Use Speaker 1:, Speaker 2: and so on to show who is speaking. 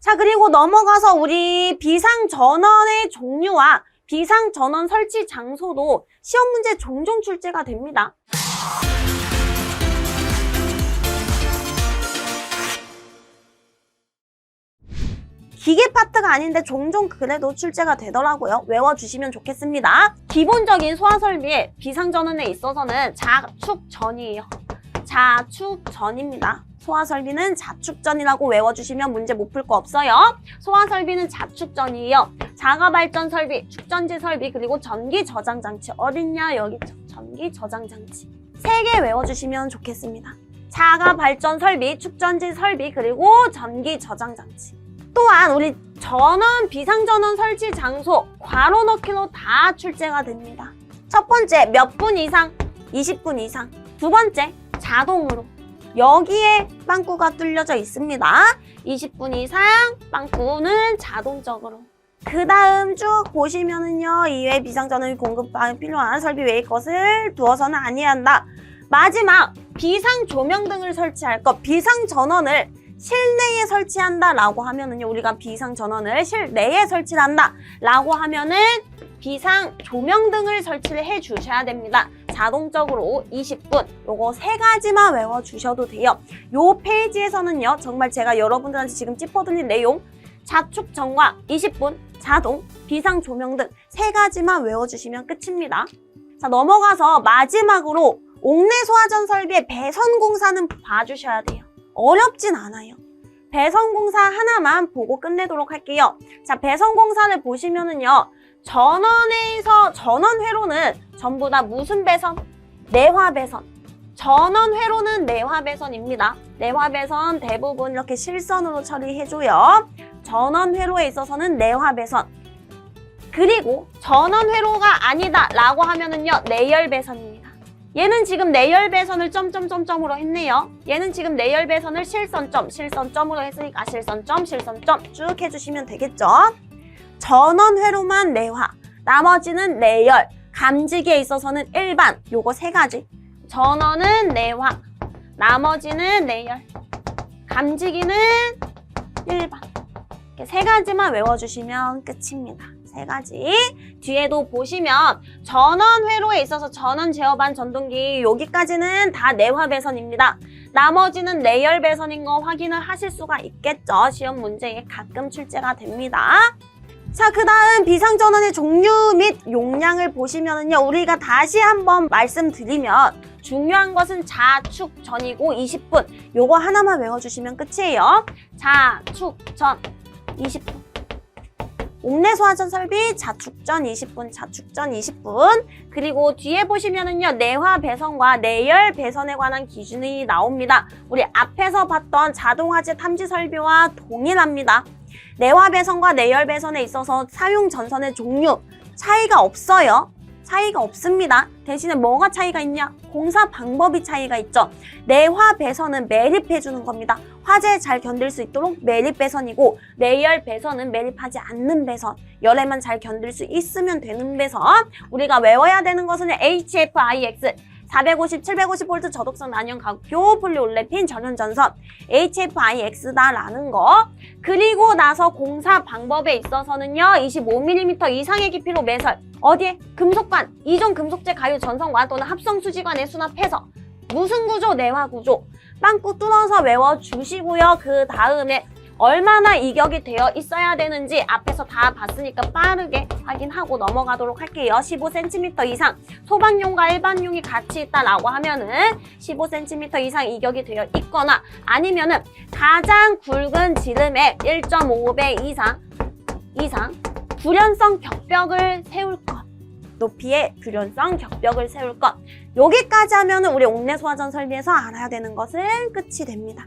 Speaker 1: 자, 그리고 넘어가서 우리 비상전원의 종류와 비상전원 설치 장소도 시험 문제 종종 출제가 됩니다. 기계 파트가 아닌데 종종 그래도 출제가 되더라고요. 외워주시면 좋겠습니다. 기본적인 소화 설비의 비상전원에 있어서는 자축 전이에요. 자축전입니다. 소화 설비는 자축전이라고 외워주시면 문제 못 풀 거 없어요. 소화 설비는 자축전이에요. 자가 발전 설비, 축전지 설비, 그리고 전기 저장 장치. 어딨냐? 여기 있죠. 전기 저장 장치. 세 개 외워주시면 좋겠습니다. 자가 발전 설비, 축전지 설비, 그리고 전기 저장 장치. 또한 우리 전원 비상전원 설치 장소 괄호 넣기로 다 출제가 됩니다. 첫 번째 몇 분 이상? 20분 이상. 두 번째 자동으로. 여기에 빵꾸가 뚫려져 있습니다. 20분 이상 빵꾸는 자동적으로. 그 다음 쭉 보시면은요, 이외 비상전원이 공급하는 필요한 설비 외의 것을 두어서는 아니한다. 마지막, 비상 조명 등을 설치할 것, 비상 전원을 실내에 설치한다라고 하면은요, 우리가 비상 전원을 실내에 설치를 한다라고 하면은 비상 조명 등을 설치를 해 주셔야 됩니다. 자동적으로 20분 요거 세 가지만 외워 주셔도 돼요. 요 페이지에서는요, 정말 제가 여러분들한테 지금 짚어드린 내용 자축전과 20분 자동 비상 조명 등 세 가지만 외워주시면 끝입니다. 자 넘어가서 마지막으로 옥내 소화전 설비의 배선 공사는 봐주셔야 돼요. 어렵진 않아요. 배선 공사 하나만 보고 끝내도록 할게요. 자 배선 공사를 보시면은요 전원에서 전원 회로는 전부 다 무슨 배선? 내화 배선. 전원 회로는 내화 배선입니다. 내화 배선 대부분 이렇게 실선으로 처리해줘요. 전원 회로에 있어서는 내화 배선. 그리고 전원 회로가 아니다 라고 하면은요 내열 배선입니다. 얘는 지금 내열 배선을 점점점점으로 했네요. 얘는 지금 내열 배선을 실선점, 실선점으로 했으니까 실선점, 실선점 쭉 해주시면 되겠죠. 전원 회로만 내화, 나머지는 내열, 감지기에 있어서는 일반 요거 세 가지. 전원은 내화, 나머지는 내열, 감지기는 일반. 이렇게 세 가지만 외워주시면 끝입니다. 세 가지. 뒤에도 보시면 전원 회로에 있어서 전원 제어반 전동기 여기까지는 다 내화 배선입니다. 나머지는 내열 배선인 거 확인을 하실 수가 있겠죠. 시험 문제에 가끔 출제가 됩니다. 자, 그 다음 비상전원의 종류 및 용량을 보시면은요, 우리가 다시 한번 말씀드리면, 중요한 것은 자축 전이고 20분. 요거 하나만 외워주시면 끝이에요. 자축 전 20분. 옥내 소화전 설비 자축전 20분, 자축전 20분. 그리고 뒤에 보시면은요, 내화 배선과 내열 배선에 관한 기준이 나옵니다. 우리 앞에서 봤던 자동화재 탐지 설비와 동일합니다. 내화 배선과 내열 배선에 있어서 사용 전선의 종류 차이가 없어요. 차이가 없습니다. 대신에 뭐가 차이가 있냐? 공사 방법이 차이가 있죠. 내화 배선은 매립해 주는 겁니다. 화재에 잘 견딜 수 있도록 매립 배선이고 내열 배선은 매립하지 않는 배선. 열에만 잘 견딜 수 있으면 되는 배선. 우리가 외워야 되는 것은 HFIX 450, 750V 저독성 난연 각교 폴리올레핀 전원 전선 HFIX다라는 거. 그리고 나서 공사 방법에 있어서는요. 25mm 이상의 깊이로 매설. 어디에? 금속관, 이종 금속재 가유 전선관 또는 합성 수지관에 수납해서 무슨 구조? 내화 구조. 빵꾸 뚫어서 외워주시고요. 그 다음에 얼마나 이격이 되어 있어야 되는지 앞에서 다 봤으니까 빠르게 확인하고 넘어가도록 할게요. 15cm 이상 소방용과 일반용이 같이 있다라고 하면은 15cm 이상 이격이 되어 있거나 아니면은 가장 굵은 지름의 1.5배 이상 이상 불연성 격벽을 세울 것. 높이의 불연성 격벽을 세울 것. 여기까지 하면 은 우리 옥내 소화전 설비에서 알아야 되는 것은 끝이 됩니다.